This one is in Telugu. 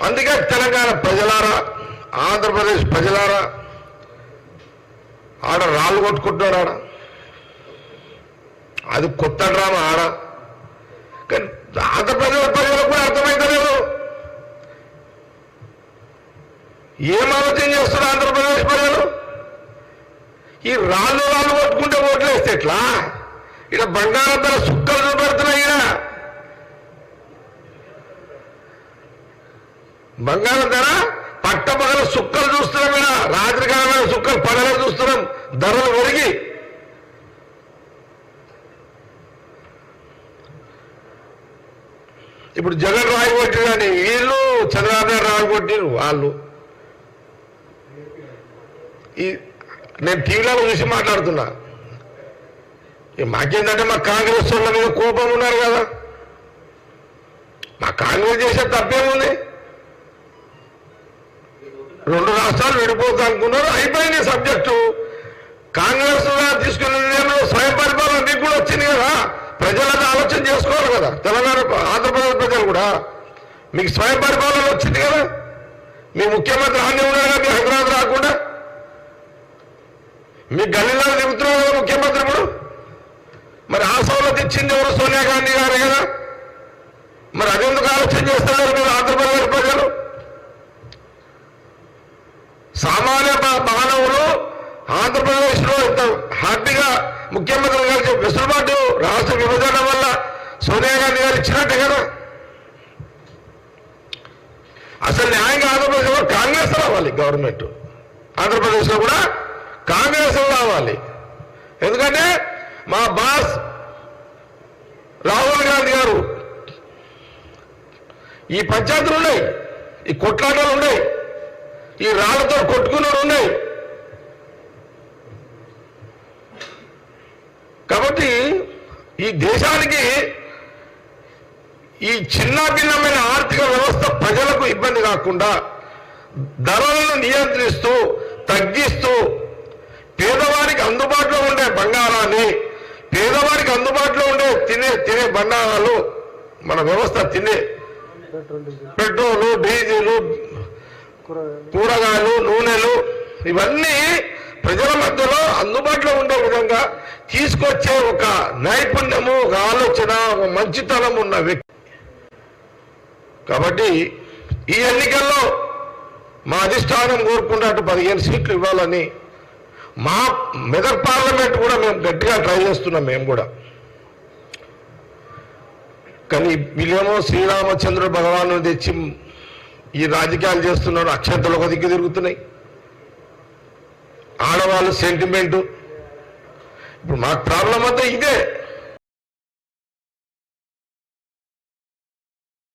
అందుకే తెలంగాణ ప్రజలారా ఆంధ్రప్రదేశ్ ప్రజలారా ఆడ రాళ్ళు కొట్టుకుంటున్నాడు ఆడ. అది కొత్త డ్రామా ఆడ. కానీ ఆంధ్రప్రదేశ్ ప్రజలకు కూడా అర్థమైతలేదు ఏం ఆలోచన చేస్తున్నారు ఆంధ్రప్రదేశ్ ప్రజలు? ఈ రాళ్ళు రాళ్ళు కొట్టుకుంటే ఓట్లు వేస్తే ఎట్లా? ఇక్కడ బంగారం ధర సుక్కలు చూపెడుతున్నాయి బంగారం ధర? పట్టపగల సుక్కలు చూస్తున్నాం ఇలా రాత్రి కాలమైన సుక్కలు పగలే చూస్తున్నాం. ధరలు పెరిగి ఇప్పుడు జగన్ రాయగొట్టి కానీ వీళ్ళు చంద్రబాబు నాయుడు వాళ్ళు. ఈ నేను టీవీలో చూసి మాట్లాడుతున్నా. మాకేంటంటే మా కాంగ్రెస్ వాళ్ళ మీద కోపం ఉన్నారు కదా. మా కాంగ్రెస్ చేసే తప్పేముంది? రెండు రాష్ట్రాలు విడిపోతానుకున్నారు అయిపోయింది సబ్జెక్టు. కాంగ్రెస్ వారు తీసుకున్న నిర్ణయంలో స్వయం పరిపాలన మీకు కూడా వచ్చింది కదా. ప్రజలను ఆలోచన చేసుకోవాలి కదా. తెలంగాణ ఆంధ్రప్రదేశ్ ప్రజలు కూడా. మీకు స్వయం పరిపాలన వచ్చింది కదా. మీ ముఖ్యమంత్రి హామీ ఉన్నారు మీ హైదరాబాద్ రాకుండా. మీ గల్లీలో తిరుగుతున్నారు కదా ముఖ్యమంత్రి ఇప్పుడు. మరి ఆ సౌలత్ ఇచ్చింది ఎవరు? సోనియా గాంధీ గారు కదా. మరి అదెందుకు ఆలోచన చేస్తున్నారు మీరు ఆంధ్రప్రదేశ్ ప్రజలు సామాన్య మా- మానవులు ఆంధ్రప్రదేశ్లో ఇంత హ్యాపీగా ముఖ్యమంత్రి గారికి వెసులుబాటు రాష్ట్ర విభజన వల్ల సోనియా గాంధీ గారు ఇచ్చినట్టే కదా అసలు న్యాయంగా ఆంధ్రప్రదేశ్లో కాంగ్రెస్ రావాలి గవర్నమెంట్. ఆంధ్రప్రదేశ్లో కూడా కాంగ్రెస్ రావాలి. ఎందుకంటే మా బాస్ రాహుల్ గాంధీ గారు ఈ పంచాయతీలు ఉన్నాయి ఈ కొట్లాటలు ఉన్నాయి ఈ రాళ్ళతో కొట్టుకున్నారు ఉన్నాయి కాబట్టి ఈ దేశానికి ఈ చిన్న భిన్నమైన ఆర్థిక వ్యవస్థ ప్రజలకు ఇబ్బంది కాకుండా ధరలను నియంత్రిస్తూ తగ్గిస్తూ పేదవారికి అందుబాటులో ఉండే బంగారాన్ని పేదవారికి అందుబాటులో ఉండే తినే తినే బండారాలు మన వ్యవస్థ తినే పెట్రోలు డీజిలు కూరగాయలు నూనెలు ఇవన్నీ ప్రజల మధ్యలో అందుబాటులో ఉండే విధంగా తీసుకొచ్చే ఒక నైపుణ్యము ఒక ఆలోచన ఒక మంచితనం ఉన్న వ్యక్తి. కాబట్టి ఈ ఎన్నికల్లో మా అధిష్టానం కోరుకున్నట్టు పదిహేను సీట్లు ఇవ్వాలని మా మెదక్ పార్లమెంట్ కూడా మేము గట్టిగా ట్రై చేస్తున్నాం మేము కూడా. కానీ వీళ్ళేమో శ్రీరామచంద్రుడు భగవాను తెచ్చి ఈ రాజకీయాలు చేస్తున్నారు అక్షంతలు ఒక దిక్కు తిరుగుతున్నాయి. ఆడవాళ్ళు సెంటిమెంటు ఇప్పుడు మాకు ప్రాబ్లం అంతా ఇదే.